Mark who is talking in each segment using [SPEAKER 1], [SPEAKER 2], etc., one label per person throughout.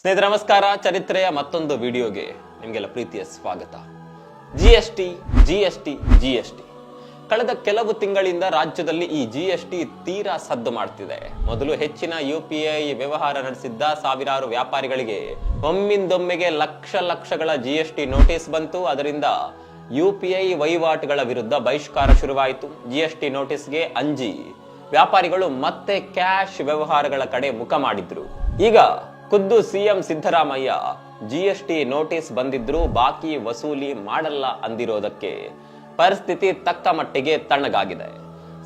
[SPEAKER 1] ಸ್ನೇಹಿತರೆ, ನಮಸ್ಕಾರ. ಚರಿತ್ರೆಯ ಮತ್ತೊಂದು ವಿಡಿಯೋಗೆ ನಿಮಗೆಲ್ಲ ಪ್ರೀತಿಯ ಸ್ವಾಗತ. G S T G S T G S T ಕಳೆದ ಕೆಲವು ತಿಂಗಳಿಂದ ರಾಜ್ಯದಲ್ಲಿ ಈ ಜಿ ಎಸ್ ಟಿ ತೀರಾ ಸದ್ದು ಮಾಡ್ತಿದೆ. ಮೊದಲು ಹೆಚ್ಚಿನ ಯು ಪಿ ಐ ವ್ಯವಹಾರ ನಡೆಸಿದ್ದ ಸಾವಿರಾರು ವ್ಯಾಪಾರಿಗಳಿಗೆ ಒಮ್ಮಿಂದೊಮ್ಮೆಗೆ ಲಕ್ಷ ಲಕ್ಷಗಳ ಜಿ ಎಸ್ ಟಿ ನೋಟಿಸ್ ಬಂತು. ಅದರಿಂದ ಯು ಪಿ ಐ ವಹಿವಾಟುಗಳ ವಿರುದ್ಧ ಬಹಿಷ್ಕಾರ ಶುರುವಾಯಿತು. ಜಿ ಎಸ್ ಟಿ ನೋಟಿಸ್ಗೆ ಅಂಜಿ ವ್ಯಾಪಾರಿಗಳು ಮತ್ತೆ ಕ್ಯಾಶ್ ವ್ಯವಹಾರಗಳ ಕಡೆ ಮುಖ ಮಾಡಿದ್ರು. ಈಗ ಖುದ್ದು ಸಿಎಂ ಸಿದ್ದರಾಮಯ್ಯ ಜಿಎಸ್ಟಿ ನೋಟಿಸ್ ಬಂದಿದ್ರೂ ಬಾಕಿ ವಸೂಲಿ ಮಾಡಲ್ಲ ಅಂದಿರೋದಕ್ಕೆ ಪರಿಸ್ಥಿತಿ ತಕ್ಕ ಮಟ್ಟಿಗೆ ತಣ್ಣಗಾಗಿದೆ.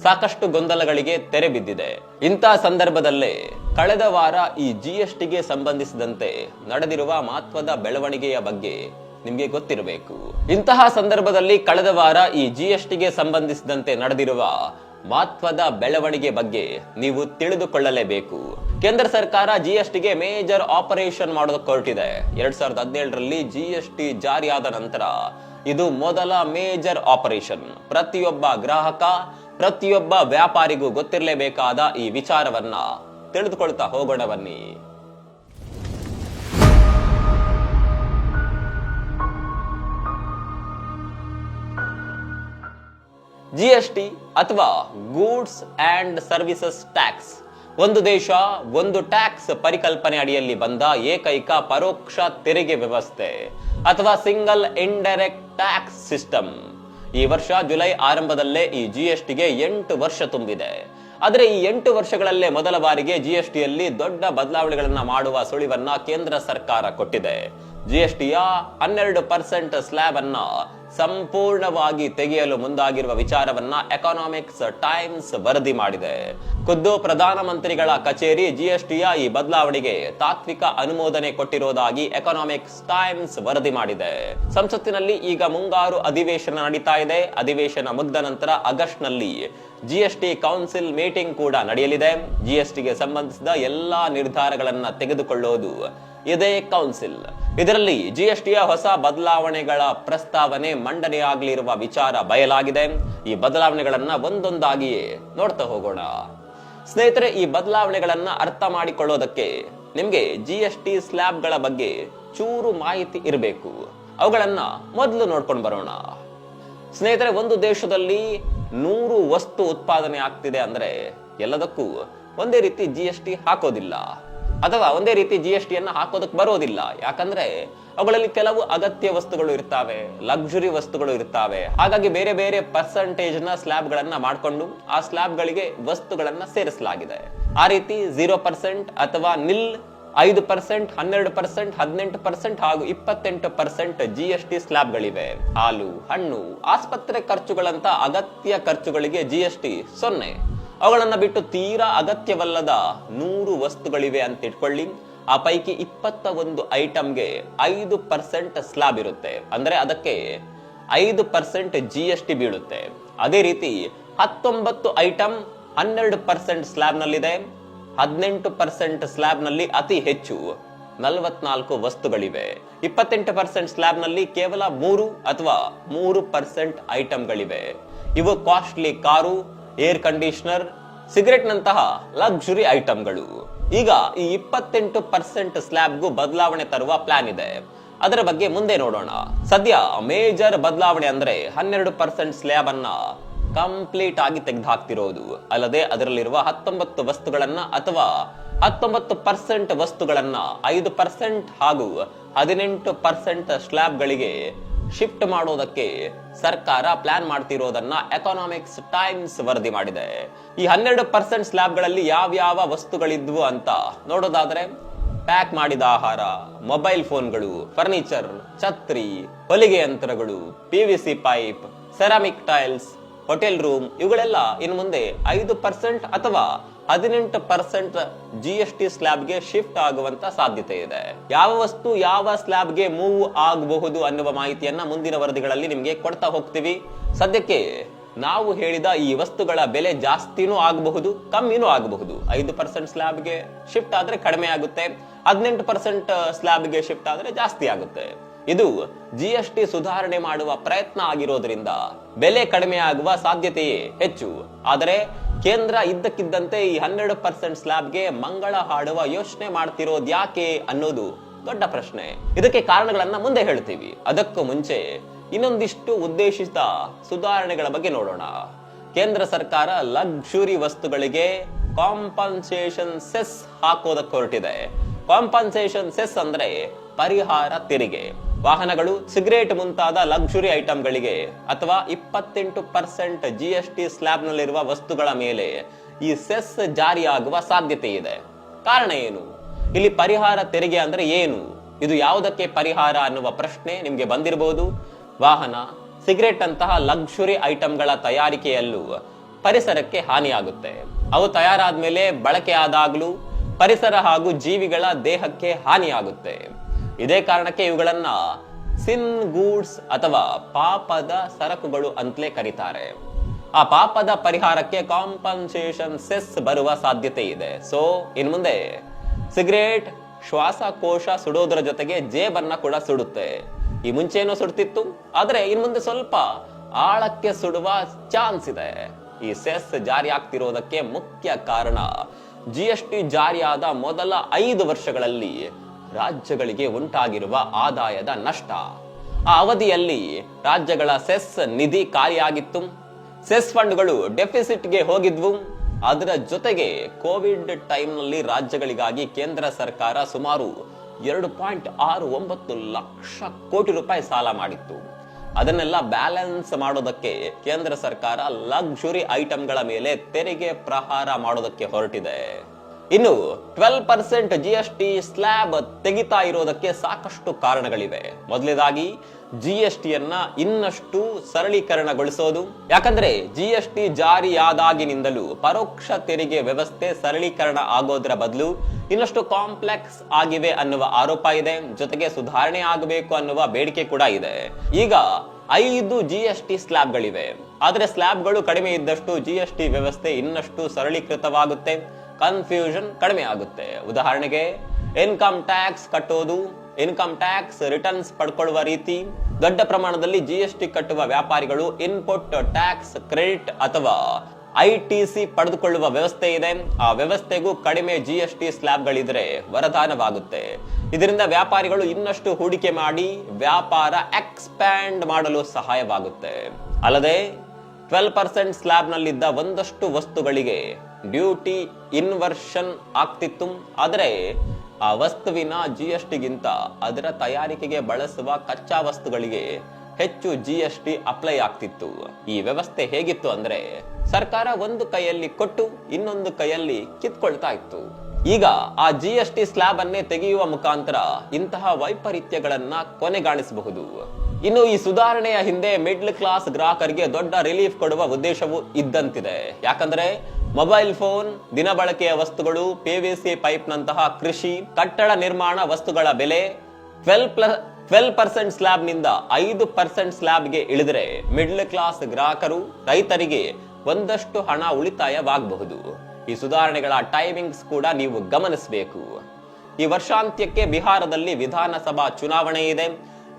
[SPEAKER 1] ಸಾಕಷ್ಟು ಗೊಂದಲಗಳಿಗೆ ತೆರೆ ಬಿದ್ದಿದೆ. ಇಂಥ ಸಂದರ್ಭದಲ್ಲೇ ಕಳೆದ ವಾರ ಈ ಜಿಎಸ್ಟಿಗೆ ಸಂಬಂಧಿಸಿದಂತೆ ನಡೆದಿರುವ ಮಹತ್ವದ ಬೆಳವಣಿಗೆಯ ಬಗ್ಗೆ ನಿಮಗೆ ಗೊತ್ತಿರಬೇಕು. ಇಂತಹ ಸಂದರ್ಭದಲ್ಲಿ ಕಳೆದ ವಾರ ಈ ಜಿಎಸ್ಟಿಗೆ ಸಂಬಂಧಿಸಿದಂತೆ ನಡೆದಿರುವ ಮಹತ್ವದ ಬೆಳವಣಿಗೆ ಬಗ್ಗೆ ನೀವು ತಿಳಿದುಕೊಳ್ಳಲೇಬೇಕು. ಕೇಂದ್ರ ಸರ್ಕಾರ ಜಿ ಎಸ್ ಟಿಗೆ ಮೇಜರ್ ಆಪರೇಷನ್ ಮಾಡೋದಕ್ಕೆ ಹೊರಟಿದೆ. ಎರಡ್ ಸಾವಿರದ ಹದಿನೇಳರಲ್ಲಿ ಜಿ ಎಸ್ ಟಿ ಜಾರಿಯಾದ ನಂತರ ಇದು ಮೊದಲ ಮೇಜರ್ ಆಪರೇಷನ್ ಪ್ರತಿಯೊಬ್ಬ ಗ್ರಾಹಕ, ಪ್ರತಿಯೊಬ್ಬ ವ್ಯಾಪಾರಿಗೂ ಗೊತ್ತಿರಲೇಬೇಕಾದ ಈ ವಿಚಾರವನ್ನ ತಿಳಿದುಕೊಳ್ತಾ ಹೋಗೋಣ ಬನ್ನಿ. ಟಿ ಅಥವಾ ಗೂಡ್ಸ್ ಅಂಡ್ ಸರ್ವಿಸಸ್ ಟ್ಯಾಕ್ಸ್ ಒಂದು ದೇಶ, ಒಂದು ಟ್ಯಾಕ್ಸ್ ಪರಿಕಲ್ಪನೆ ಅಡಿಯಲ್ಲಿ ಬಂದ ಏಕೈಕ ಪರೋಕ್ಷ ತೆರಿಗೆ ವ್ಯವಸ್ಥೆ ಅಥವಾ ಸಿಂಗಲ್ ಇಂಡೈರೆಕ್ಟ್ ಟ್ಯಾಕ್ಸ್ ಸಿಸ್ಟಮ್ ಈ ವರ್ಷ ಜುಲೈ ಆರಂಭದಲ್ಲೇ ಈ ಜಿಎಸ್ಟಿಗೆ ಎಂಟು ವರ್ಷ ತುಂಬಿದೆ. ಆದರೆ ಈ ಎಂಟು ವರ್ಷಗಳಲ್ಲೇ ಮೊದಲ ಬಾರಿಗೆ ಜಿಎಸ್ಟಿಯಲ್ಲಿ ದೊಡ್ಡ ಬದಲಾವಣೆಗಳನ್ನು ಮಾಡುವ ಸುಳಿವನ್ನ ಕೇಂದ್ರ ಸರ್ಕಾರ ಕೊಟ್ಟಿದೆ. ಜಿಎಸ್ಟಿಯ ಹನ್ನೆರಡು ಪರ್ಸೆಂಟ್ ಸ್ಲ್ಯಾಬ್ ಅನ್ನ ಸಂಪೂರ್ಣವಾಗಿ ತೆಗೆಯಲು ಮುಂದಾಗಿರುವ ವಿಚಾರವನ್ನ ಎಕನಾಮಿಕ್ಸ್ ಟೈಮ್ಸ್ ವರದಿ ಮಾಡಿದೆ. ಖುದ್ದು ಪ್ರಧಾನಮಂತ್ರಿಗಳ ಕಚೇರಿ ಜಿಎಸ್ಟಿಯ ಈ ಬದಲಾವಣೆಗೆ ತಾತ್ವಿಕ ಅನುಮೋದನೆ ಕೊಟ್ಟಿರುವುದಾಗಿ ಎಕನಾಮಿಕ್ಸ್ ಟೈಮ್ಸ್ ವರದಿ ಮಾಡಿದೆ. ಸಂಸತ್ತಿನಲ್ಲಿ ಈಗ ಮುಂಗಾರು ಅಧಿವೇಶನ ನಡೀತಾ ಇದೆ. ಅಧಿವೇಶನ ಮುಗ್ದ ನಂತರ ಆಗಸ್ಟ್ನಲ್ಲಿ ಜಿಎಸ್ಟಿ ಕೌನ್ಸಿಲ್ ಮೀಟಿಂಗ್ ಕೂಡ ನಡೆಯಲಿದೆ. ಜಿಎಸ್ಟಿಗೆ ಸಂಬಂಧಿಸಿದ ಎಲ್ಲಾ ನಿರ್ಧಾರಗಳನ್ನ ತೆಗೆದುಕೊಳ್ಳುವುದು ಇದೇ ಕೌನ್ಸಿಲ್ ಇದರಲ್ಲಿ ಜಿಎಸ್ಟಿಯ ಹೊಸ ಬದಲಾವಣೆಗಳ ಪ್ರಸ್ತಾವನೆ ಮಂಡನೆಯಾಗಲಿರುವ ವಿಚಾರ ಬಯಲಾಗಿದೆ. ಈ ಬದಲಾವಣೆಗಳನ್ನ ಒಂದೊಂದಾಗಿಯೇ ನೋಡ್ತಾ ಹೋಗೋಣ. ಸ್ನೇಹಿತರೆ, ಈ ಬದಲಾವಣೆಗಳನ್ನ ಅರ್ಥ ಮಾಡಿಕೊಳ್ಳೋದಕ್ಕೆ ನಿಮ್ಗೆ ಜಿಎಸ್ಟಿ ಸ್ಲ್ಯಾಬ್ಗಳ ಬಗ್ಗೆ ಚೂರು ಮಾಹಿತಿ ಇರಬೇಕು. ಅವುಗಳನ್ನ ಮೊದಲು ನೋಡ್ಕೊಂಡು ಬರೋಣ. ಸ್ನೇಹಿತರೆ, ಒಂದು ದೇಶದಲ್ಲಿ ನೂರು ವಸ್ತು ಉತ್ಪಾದನೆ ಆಗ್ತಿದೆ ಅಂದ್ರೆ ಎಲ್ಲದಕ್ಕೂ ಒಂದೇ ರೀತಿ ಜಿ ಎಸ್ ಟಿ ಹಾಕೋದಿಲ್ಲ. ಅಥವಾ ಒಂದೇ ರೀತಿ ಜಿ ಎಸ್ ಹಾಕೋದಕ್ಕೆ ಬರೋದಿಲ್ಲ. ಯಾಕಂದ್ರೆ ಅವುಗಳಲ್ಲಿ ಕೆಲವು ಅಗತ್ಯ ವಸ್ತುಗಳು ಇರ್ತಾವೆ ಲಕ್ಸುರಿ ವಸ್ತುಗಳು ಇರ್ತಾವೆ. ಹಾಗಾಗಿ ಬೇರೆ ಬೇರೆ ಪರ್ಸೆಂಟೇಜ್ನ ಸ್ಲ್ಯಾಬ್ ಗಳನ್ನ ಮಾಡಿಕೊಂಡು ಆ ಸ್ಲ್ಯಾಬ್ ಗಳಿಗೆ ವಸ್ತುಗಳನ್ನ ಸೇರಿಸಲಾಗಿದೆ. ಆ ರೀತಿ ಜೀರೋ ಪರ್ಸೆಂಟ್ ಅಥವಾ ನಿಲ್ ಐದು ಪರ್ಸೆಂಟ್ ಹನ್ನೆರಡು ಪರ್ಸೆಂಟ್ ಹದಿನೆಂಟು ಪರ್ಸೆಂಟ್ ಹಾಗೂ ಇಪ್ಪತ್ತೆಂಟು ಪರ್ಸೆಂಟ್ ಜಿ ಎಸ್ ಟಿ ಸ್ಲ್ಯಾಬ್ಗಳಿವೆ ಹಾಲು, ಹಣ್ಣು, ಆಸ್ಪತ್ರೆ ಖರ್ಚುಗಳಂತ ಅಗತ್ಯ ಖರ್ಚುಗಳಿಗೆ ಜಿ ಎಸ್ ಟಿ ಸೊನ್ನೆ. ಅವುಗಳನ್ನ ಬಿಟ್ಟು ತೀರಾ ಅಗತ್ಯವಲ್ಲದ ನೂರು ವಸ್ತುಗಳಿವೆ ಅಂತ ಇಟ್ಕೊಳ್ಳಿ. ಆ ಪೈಕಿ ಇಪ್ಪತ್ತ ಒಂದು ಐಟಮ್ಗೆ ಐದು ಪರ್ಸೆಂಟ್ ಸ್ಲ್ಯಾಬ್ ಇರುತ್ತೆ. ಅಂದ್ರೆ ಅದಕ್ಕೆ ಐದು ಪರ್ಸೆಂಟ್ ಜಿ ಎಸ್ ಟಿ ಬೀಳುತ್ತೆ. ಅದೇ ರೀತಿ ಹತ್ತೊಂಬತ್ತು ಐಟಮ್ ಹನ್ನೆರಡು ಪರ್ಸೆಂಟ್ ಸ್ಲ್ಯಾಬ್ನಲ್ಲಿದೆ ಹದಿನೆಂಟು ಪರ್ಸೆಂಟ್ ಸ್ಲ್ಯಾಬ್ನಲ್ಲಿ ಅತಿ ಹೆಚ್ಚು ನಲವತ್ನಾಲ್ಕು ವಸ್ತುಗಳಿವೆ. ಇಪ್ಪತ್ತೆಂಟು ಪರ್ಸೆಂಟ್ ಸ್ಲ್ಯಾಬ್ನಲ್ಲಿ ಕೇವಲ ಮೂರು ಅಥವಾ ಮೂರು ಪರ್ಸೆಂಟ್ ಐಟಮ್ಗಳಿವೆ. ಇವು costly car air conditioner cigarette ನಂತಹ ಲಕ್ಸುರಿ ಐಟಂಗಳು. ಈಗ ಈ ಇಪ್ಪತ್ತೆಂಟು ಪರ್ಸೆಂಟ್ ಸ್ಲ್ಯಾಬ್ಗೂ ಬದಲಾವಣೆ ತರುವ ಪ್ಲಾನ್ ಇದೆ. ಅದರ ಬಗ್ಗೆ ಮುಂದೆ ನೋಡೋಣ. ಸದ್ಯ ಮೇಜರ್ ಬದಲಾವಣೆ ಅಂದ್ರೆ ಹನ್ನೆರಡು ಪರ್ಸೆಂಟ್ ಸ್ಲ್ಯಾಬ್ ಅನ್ನ ಕಂಪ್ಲೀಟ್ ಆಗಿ ತೆಗೆದುಹಾಕ್ತಿರೋದು. ಅಲ್ಲದೆ ಅದರಲ್ಲಿರುವ ಹತ್ತೊಂಬತ್ತು ವಸ್ತುಗಳನ್ನ ಅಥವಾ ಹತ್ತೊಂಬತ್ತು ಪರ್ಸೆಂಟ್ ವಸ್ತುಗಳನ್ನ ಐದು ಪರ್ಸೆಂಟ್ ಹಾಗೂ ಹದಿನೆಂಟು ಪರ್ಸೆಂಟ್ ಸ್ಲ್ಯಾಬ್ಗಳಿಗೆ ಶಿಫ್ಟ್ ಮಾಡೋದಕ್ಕೆ ಸರ್ಕಾರ ಪ್ಲಾನ್ ಮಾಡ್ತಿರೋದನ್ನ ಎಕನಾಮಿಕ್ಸ್ ಟೈಮ್ಸ್ ವರದಿ ಮಾಡಿದೆ. ಈ ಹನ್ನೆರಡು ಪರ್ಸೆಂಟ್ ಸ್ಲ್ಯಾಬ್ಗಳಲ್ಲಿ ಯಾವ್ಯಾವ ವಸ್ತುಗಳಿದ್ವು ಅಂತ ನೋಡೋದಾದ್ರೆ ಪ್ಯಾಕ್ ಮಾಡಿದ ಆಹಾರ, ಮೊಬೈಲ್ ಫೋನ್ಗಳು, ಫರ್ನಿಚರ್, ಛತ್ರಿ, ಹೊಲಿಗೆ ಯಂತ್ರಗಳು, P V C pipe, ceramic tiles, hotel room ಇವುಗಳೆಲ್ಲ ಇನ್ನು ಮುಂದೆ ಐದು ಪರ್ಸೆಂಟ್ ಅಥವಾ ಹದಿನೆಂಟು ಪರ್ಸೆಂಟ್ ಜಿ ಎಸ್ ಟಿ ಸ್ಲ್ಯಾಬ್ಗೆ ಶಿಫ್ಟ್ ಆಗುವಂತ ಸಾಧ್ಯತೆ ಇದೆ. ಯಾವ ವಸ್ತು ಯಾವ ಸ್ಲ್ಯಾಬ್ಗೆ ಮೂವ್ ಆಗಬಹುದು ಅನ್ನುವ ಮಾಹಿತಿಯನ್ನ ಮುಂದಿನ ವರದಿಗಳಲ್ಲಿ ನಿಮಗೆ ಕೊಡ್ತಾ ಹೋಗ್ತೀವಿ. ಸದ್ಯಕ್ಕೆ ನಾವು ಹೇಳಿದ ಈ ವಸ್ತುಗಳ ಬೆಲೆ ಜಾಸ್ತಿನೂ ಆಗಬಹುದು, ಕಮ್ಮಿನೂ ಆಗಬಹುದು. ಐದು ಪರ್ಸೆಂಟ್ ಸ್ಲ್ಯಾಬ್ಗೆ ಶಿಫ್ಟ್ ಆದ್ರೆ ಕಡಿಮೆ ಆಗುತ್ತೆ. ಹದಿನೆಂಟು ಪರ್ಸೆಂಟ್ ಸ್ಲ್ಯಾಬ್ಗೆ ಶಿಫ್ಟ್ ಆದ್ರೆ ಜಾಸ್ತಿ ಆಗುತ್ತೆ. ಇದು ಜಿ ಎಸ್ ಟಿ ಸುಧಾರಣೆ ಮಾಡುವ ಪ್ರಯತ್ನ ಆಗಿರೋದ್ರಿಂದ ಬೆಲೆ ಕಡಿಮೆ ಆಗುವ ಸಾಧ್ಯತೆಯೇ ಹೆಚ್ಚು. ಆದರೆ ಕೇಂದ್ರ ಇದ್ದಕ್ಕಿದ್ದಂತೆ ಈ ಹನ್ನೆರಡು ಪರ್ಸೆಂಟ್ ಸ್ಲ್ಯಾಬ್ಗೆ ಮಂಗಳ ಹಾಡುವ ಯೋಚನೆ ಮಾಡ್ತಿರೋದು ಯಾಕೆ ಅನ್ನೋದು ದೊಡ್ಡ ಪ್ರಶ್ನೆ. ಇದಕ್ಕೆ ಕಾರಣಗಳನ್ನ ಮುಂದೆ ಹೇಳ್ತೀವಿ. ಅದಕ್ಕೂ ಮುಂಚೆ ಇನ್ನೊಂದಿಷ್ಟು ಉದ್ದೇಶಿತ ಸುಧಾರಣೆಗಳ ಬಗ್ಗೆ ನೋಡೋಣ. ಕೇಂದ್ರ ಸರ್ಕಾರ ಲಕ್ಸುರಿ ವಸ್ತುಗಳಿಗೆ ಕಾಂಪನ್ಸೇಷನ್ ಸೆಸ್ ಹಾಕೋದಕ್ಕೆ ಹೊರಟಿದೆ. ಕಾಂಪನ್ಸೇಷನ್ ಸೆಸ್ ಅಂದ್ರೆ ಪರಿಹಾರ ತೆರಿಗೆ. ವಾಹನಗಳು, ಸಿಗರೇಟ್ ಮುಂತಾದ ಲಕ್ಸುರಿ ಐಟಂಗಳಿಗೆ ಅಥವಾ ಇಪ್ಪತ್ತೆಂಟು ಪರ್ಸೆಂಟ್ ಜಿ ಎಸ್ ಟಿ ಸ್ಲ್ಯಾಬ್ನಲ್ಲಿರುವ ವಸ್ತುಗಳ ಮೇಲೆ ಈ ಸೆಸ್ ಜಾರಿಯಾಗುವ ಸಾಧ್ಯತೆ ಇದೆ. ಕಾರಣ ಏನು? ಇಲ್ಲಿ ಪರಿಹಾರ ತೆರಿಗೆ ಅಂದ್ರೆ ಏನು? ಇದು ಯಾವುದಕ್ಕೆ ಪರಿಹಾರ ಅನ್ನುವ ಪ್ರಶ್ನೆ ನಿಮಗೆ ಬಂದಿರಬಹುದು ವಾಹನ ಸಿಗರೇಟ್ ಅಂತಹ ಲಕ್ಸುರಿ ಐಟಂಗಳ ತಯಾರಿಕೆಯಲ್ಲೂ ಪರಿಸರಕ್ಕೆ ಹಾನಿಯಾಗುತ್ತೆ. ಅವು ತಯಾರಾದ್ಮೇಲೆ ಬಳಕೆ ಆದಾಗಲೂ ಪರಿಸರ ಹಾಗೂ ಜೀವಿಗಳ ದೇಹಕ್ಕೆ ಹಾನಿಯಾಗುತ್ತೆ. ಇದೇ ಕಾರಣಕ್ಕೆ ಇವುಗಳನ್ನ ಸಿನ್ ಗೂಡ್ಸ್ ಅಥವಾ ಪಾಪದ ಸರಕುಗಳು ಅಂತಲೇ ಕರೀತಾರೆ. ಆ ಪಾಪದ ಪರಿಹಾರಕ್ಕೆ ಕಾಂಪನ್ಸೇಷನ್ ಸೆಸ್ ಬರುವ ಸಾಧ್ಯತೆ ಇದೆ. ಸೊ ಇನ್ ಮುಂದೆ ಸಿಗರೇಟ್ ಶ್ವಾಸಕೋಶ ಸುಡೋದರ ಜೊತೆಗೆ ಜೇಬನ್ನ ಕೂಡ ಸುಡುತ್ತೆ. ಈ ಮುಂಚೆನೂ ಸುಡ್ತಿತ್ತು, ಆದರೆ ಇನ್ ಮುಂದೆ ಸ್ವಲ್ಪ ಆಳಕ್ಕೆ ಸುಡುವ ಚಾನ್ಸ್ ಇದೆ. ಈ ಸೆಸ್ ಜಾರಿ ಆಗ್ತಿರೋದಕ್ಕೆ ಮುಖ್ಯ ಕಾರಣ ಜಿ ಎಸ್ ಟಿ ಜಾರಿಯಾದ ಮೊದಲ ಐದು ವರ್ಷಗಳಲ್ಲಿ ರಾಜ್ಯಗಳಿಗೆ ಉಂಟಾಗಿರುವ ಆದಾಯದ ನಷ್ಟ. ಆ ಅವಧಿಯಲ್ಲಿ ರಾಜ್ಯಗಳ ಸೆಸ್ ನಿಧಿ ಖಾಲಿಯಾಗಿತ್ತು. ಸೆಸ್ ಫಂಡ್ಗಳು ಡೆಫಿಸಿಟ್ಗೆ ಹೋಗಿದ್ವು. ಅದರ ಜೊತೆಗೆ ಕೋವಿಡ್ ಟೈಮ್ನಲ್ಲಿ ರಾಜ್ಯಗಳಿಗಾಗಿ ಕೇಂದ್ರ ಸರ್ಕಾರ ಸುಮಾರು ಎರಡು ಪಾಯಿಂಟ್ ಆರು ಒಂಬತ್ತು ಲಕ್ಷ ಕೋಟಿ ರೂಪಾಯಿ ಸಾಲ ಮಾಡಿತ್ತು. ಅದನ್ನೆಲ್ಲ ಬ್ಯಾಲೆನ್ಸ್ ಮಾಡೋದಕ್ಕೆ ಕೇಂದ್ರ ಸರ್ಕಾರ ಲಕ್ಸುರಿ ಐಟಂಗಳ ಮೇಲೆ ತೆರಿಗೆ ಪ್ರಹಾರ ಮಾಡೋದಕ್ಕೆ ಹೊರಟಿದೆ. ಇನ್ನು twelve percent G S T slab ತೆಗಿತಾ ಇರೋದಕ್ಕೆ ಸಾಕಷ್ಟು ಕಾರಣಗಳಿವೆ. ಮೊದಲನೇದಾಗಿ ಜಿ ಎಸ್ ಟಿಯನ್ನ ಇನ್ನಷ್ಟು ಸರಳೀಕರಣಗೊಳಿಸೋದು. ಯಾಕಂದ್ರೆ ಜಿ ಎಸ್ ಟಿ ಜಾರಿಯಾದಾಗಿನಿಂದಲೂ ಪರೋಕ್ಷ ತೆರಿಗೆ ವ್ಯವಸ್ಥೆ ಸರಳೀಕರಣ ಆಗೋದ್ರ ಬದಲು ಇನ್ನಷ್ಟು ಕಾಂಪ್ಲೆಕ್ಸ್ ಆಗಿವೆ ಅನ್ನುವ ಆರೋಪ ಇದೆ. ಜೊತೆಗೆ ಸುಧಾರಣೆ ಆಗಬೇಕು ಅನ್ನುವ ಬೇಡಿಕೆ ಕೂಡ ಇದೆ. ಈಗ ಐದು ಜಿ ಎಸ್ ಟಿ ಸ್ಲ್ಯಾಬ್ಗಳಿವೆ. ಆದ್ರೆ ಸ್ಲ್ಯಾಬ್ಗಳು ಕಡಿಮೆ ಇದ್ದಷ್ಟು ಜಿ ಎಸ್ ಟಿ ವ್ಯವಸ್ಥೆ ಇನ್ನಷ್ಟು ಸರಳೀಕೃತವಾಗುತ್ತೆ. ಕನ್ಫ್ಯೂಷನ್ ಕಡಿಮೆ ಆಗುತ್ತೆ. ಉದಾಹರಣೆಗೆ ಇನ್ಕಮ್ ಟ್ಯಾಕ್ಸ್ ಕಟ್ಟೋದು ಇನ್ಕಮ್ ಟ್ಯಾಕ್ಸ್ ರಿಟರ್ನ್ಸ್ ಪಡ್ಕೊಳ್ಳುವ ರೀತಿ, ದೊಡ್ಡ ಪ್ರಮಾಣದಲ್ಲಿ ಜಿ ಎಸ್ ಟಿ ಕಟ್ಟುವ ವ್ಯಾಪಾರಿಗಳು ಇನ್ಪುಟ್ ಟ್ಯಾಕ್ಸ್ ಕ್ರೆಡಿಟ್ ಅಥವಾ ಐ ಟಿ ಸಿ ಪಡೆದುಕೊಳ್ಳುವ ವ್ಯವಸ್ಥೆ ಇದೆ. ಆ ವ್ಯವಸ್ಥೆಗೂ ಕಡಿಮೆ ಜಿ ಎಸ್ ಟಿ ಸ್ಲ್ಯಾಬ್ಗಳಿದ್ರೆ ವರದಾನವಾಗುತ್ತೆ. ಇದರಿಂದ ವ್ಯಾಪಾರಿಗಳು ಇನ್ನಷ್ಟು ಹೂಡಿಕೆ ಮಾಡಿ ವ್ಯಾಪಾರ ಎಕ್ಸ್ಪ್ಯಾಂಡ್ ಮಾಡಲು ಸಹಾಯವಾಗುತ್ತೆ. ಅಲ್ಲದೆ ಟ್ವೆಲ್ ಪರ್ಸೆಂಟ್ ಸ್ಲ್ಯಾಬ್ನಲ್ಲಿದ್ದ ಒಂದಷ್ಟು ವಸ್ತುಗಳಿಗೆ ಡ್ಯೂಟಿ ಇನ್ವರ್ಷನ್ ಆಗ್ತಿತ್ತು. ಆದರೆ ಆ ವಸ್ತುವಿನ ಜಿ ಎಸ್ ಟಿಗಿಂತ ಅದರ ತಯಾರಿಕೆಗೆ ಬಳಸುವ ಕಚ್ಚಾ ವಸ್ತುಗಳಿಗೆ ಹೆಚ್ಚು ಜಿ ಎಸ್ ಟಿ ಅಪ್ಲೈ ಆಗ್ತಿತ್ತು. ಈ ವ್ಯವಸ್ಥೆ ಹೇಗಿತ್ತು ಅಂದ್ರೆ ಸರ್ಕಾರ ಒಂದು ಕೈಯಲ್ಲಿ ಕೊಟ್ಟು ಇನ್ನೊಂದು ಕೈಯಲ್ಲಿ ಕಿತ್ಕೊಳ್ತಾ ಇತ್ತು. ಈಗ ಆ ಜಿ ಎಸ್ ಟಿ ಸ್ಲ್ಯಾಬ್ ಅನ್ನೇ ತೆಗೆಯುವ ಮುಖಾಂತರ ಇಂತಹ ವೈಪರೀತ್ಯಗಳನ್ನ ಕೊನೆಗಾಣಿಸಬಹುದು. ಇನ್ನು ಈ ಸುಧಾರಣೆಯ ಹಿಂದೆ ಮಿಡ್ಲ್ ಕ್ಲಾಸ್ ಗ್ರಾಹಕರಿಗೆ ದೊಡ್ಡ ರಿಲೀಫ್ ಕೊಡುವ ಉದ್ದೇಶವೂ ಇದ್ದಂತಿದೆ. ಯಾಕಂದ್ರೆ ಮೊಬೈಲ್ ಫೋನ್, ದಿನ ಬಳಕೆಯ ವಸ್ತುಗಳು ಪಿವಿಸಿ ಪೈಪ್ ನಂತಹ ಕೃಷಿ, ಕಟ್ಟಡ ನಿರ್ಮಾಣ ವಸ್ತುಗಳ ಬೆಲೆ ಟ್ವೆಲ್ ಪ್ಲಸ್ ಟ್ವೆಲ್ ಪರ್ಸೆಂಟ್ ಸ್ಲ್ಯಾಬ್ನಿಂದ ಐದು ಪರ್ಸೆಂಟ್ ಸ್ಲ್ಯಾಬ್ಗೆ ಇಳಿದರೆ ಮಿಡ್ಲ್ ಕ್ಲಾಸ್ ಗ್ರಾಹಕರು ರೈತರಿಗೆ ಒಂದಷ್ಟು ಹಣ ಉಳಿತಾಯವಾಗಬಹುದು. ಈ ಸುಧಾರಣೆಗಳ ಟೈಮಿಂಗ್ಸ್ ಕೂಡ ನೀವು ಗಮನಿಸಬೇಕು. ಈ ವರ್ಷಾಂತ್ಯಕ್ಕೆ ಬಿಹಾರದಲ್ಲಿ ವಿಧಾನಸಭಾ ಚುನಾವಣೆ ಇದೆ.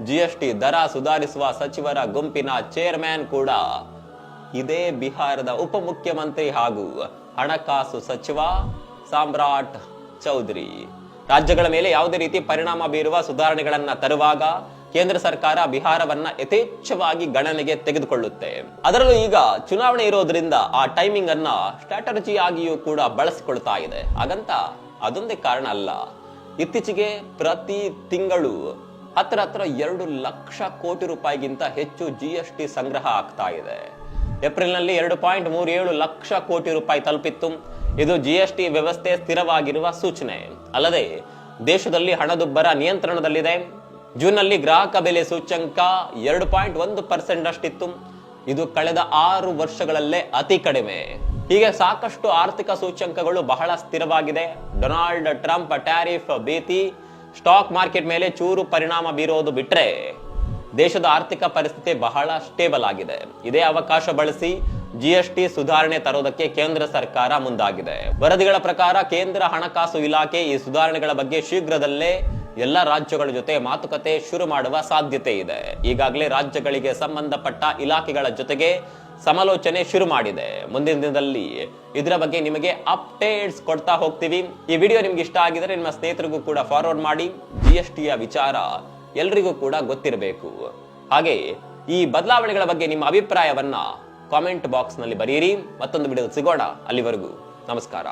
[SPEAKER 1] ಜಿಎಸ್ಟಿ ದರ ಸುಧಾರಿಸುವ ಸಚಿವರ ಗುಂಪಿನ ಚೇರ್ಮನ್ ಕೂಡ ಇದೇ ಬಿಹಾರದ ಉಪಮುಖ್ಯಮಂತ್ರಿ ಹಾಗೂ ಹಣಕಾಸು ಸಚಿವ ಸಾಮ್ರಾಟ್ ಚೌಧರಿ. ರಾಜ್ಯಗಳ ಮೇಲೆ ಯಾವುದೇ ರೀತಿ ಪರಿಣಾಮ ಬೀರುವ ಸುಧಾರಣೆಗಳನ್ನ ತರುವಾಗ ಕೇಂದ್ರ ಸರ್ಕಾರ ಬಿಹಾರವನ್ನ ಯಥೇಚ್ಛವಾಗಿ ಗಣನೆಗೆ ತೆಗೆದುಕೊಳ್ಳುತ್ತೆ. ಅದರಲ್ಲೂ ಈಗ ಚುನಾವಣೆ ಇರೋದ್ರಿಂದ ಆ ಟೈಮಿಂಗ್ ಅನ್ನ ಸ್ಟ್ರಾಟಜಿ ಆಗಿಯೂ ಕೂಡ ಬಳಸಿಕೊಳ್ತಾ ಇದೆ. ಹಾಗಂತ ಅದೊಂದೇ ಕಾರಣ ಅಲ್ಲ. ಇತ್ತೀಚೆಗೆ ಪ್ರತಿ ತಿಂಗಳು ಹತ್ರ ಹತ್ರ ಎರಡು ಲಕ್ಷ ಕೋಟಿ ರೂಪಾಯಿಗಿಂತ ಹೆಚ್ಚು ಜಿ ಎಸ್ ಟಿ ಸಂಗ್ರಹ ಆಗ್ತಾ ಇದೆ. ಏಪ್ರಿಲ್ನಲ್ಲಿ ಎರಡು ಪಾಯಿಂಟ್ ಮೂರು ಏಳು ಲಕ್ಷ ಕೋಟಿ ರೂಪಾಯಿ ತಲುಪಿತ್ತು. ಇದು ಜಿ ಎಸ್ ಟಿ ವ್ಯವಸ್ಥೆ ಸ್ಥಿರವಾಗಿರುವ ಸೂಚನೆ. ಅಲ್ಲದೆ, ದೇಶದಲ್ಲಿ ಹಣದುಬ್ಬರ ನಿಯಂತ್ರಣದಲ್ಲಿದೆ. ಜೂನ್ನಲ್ಲಿ ಗ್ರಾಹಕ ಬೆಲೆ ಸೂಚ್ಯಂಕ ಎರಡು ಪಾಯಿಂಟ್ ಒಂದು ಪರ್ಸೆಂಟ್ ಅಷ್ಟಿತ್ತು ಇದು ಕಳೆದ ಆರು ವರ್ಷಗಳಲ್ಲೇ ಅತಿ ಕಡಿಮೆ. ಹೀಗೆ ಸಾಕಷ್ಟು ಆರ್ಥಿಕ ಸೂಚ್ಯಂಕಗಳು ಬಹಳ ಸ್ಥಿರವಾಗಿದೆ. ಡೊನಾಲ್ಡ್ ಟ್ರಂಪ್ ಟ್ಯಾರಿಫ್ ಭೀತಿ ಸ್ಟಾಕ್ ಮಾರ್ಕೆಟ್ ಮೇಲೆ ಚೂರು ಪರಿಣಾಮ ಬೀರೋದು ಬಿಟ್ರೆ ದೇಶದ ಆರ್ಥಿಕ ಪರಿಸ್ಥಿತಿ ಬಹಳ ಸ್ಟೇಬಲ್ ಆಗಿದೆ. ಇದೇ ಅವಕಾಶ ಬಳಸಿ ಜಿಎಸ್ಟಿ ಸುಧಾರಣೆ ತರೋದಕ್ಕೆ ಕೇಂದ್ರ ಸರ್ಕಾರ ಮುಂದಾಗಿದೆ. ವರದಿಗಳ ಪ್ರಕಾರ ಕೇಂದ್ರ ಹಣಕಾಸು ಇಲಾಖೆ ಈ ಸುಧಾರಣೆಗಳ ಬಗ್ಗೆ ಶೀಘ್ರದಲ್ಲೇ ಎಲ್ಲ ರಾಜ್ಯಗಳ ಜೊತೆ ಮಾತುಕತೆ ಶುರು ಮಾಡುವ ಸಾಧ್ಯತೆ ಇದೆ. ಈಗಾಗಲೇ ರಾಜ್ಯಗಳಿಗೆ ಸಂಬಂಧಪಟ್ಟ ಇಲಾಖೆಗಳ ಜೊತೆಗೆ ಸಮಾಲೋಚನೆ ಶುರು ಮಾಡಿದೆ. ಮುಂದಿನ ದಿನದಲ್ಲಿ ಇದರ ಬಗ್ಗೆ ನಿಮಗೆ ಅಪ್ಡೇಟ್ಸ್ ಕೊಡ್ತಾ ಹೋಗ್ತೀವಿ. ಈ ವಿಡಿಯೋ ನಿಮ್ಗೆ ಇಷ್ಟ ಆಗಿದ್ರೆ ನಿಮ್ಮ ಸ್ನೇಹಿತರಿಗೂ ಕೂಡ ಫಾರ್ವರ್ಡ್ ಮಾಡಿ. ಜಿ ಎಸ್ ಟಿಯ ವಿಚಾರ ಎಲ್ರಿಗೂ ಕೂಡ ಗೊತ್ತಿರಬೇಕು. ಹಾಗೆ ಈ ಬದಲಾವಣೆಗಳ ಬಗ್ಗೆ ನಿಮ್ಮ ಅಭಿಪ್ರಾಯವನ್ನ ಕಾಮೆಂಟ್ ಬಾಕ್ಸ್ನಲ್ಲಿ ಬರೆಯಿರಿ. ಮತ್ತೊಂದು ವಿಡಿಯೋ ಸಿಗೋಣ ಅಲ್ಲಿವರೆಗೂ. ನಮಸ್ಕಾರ.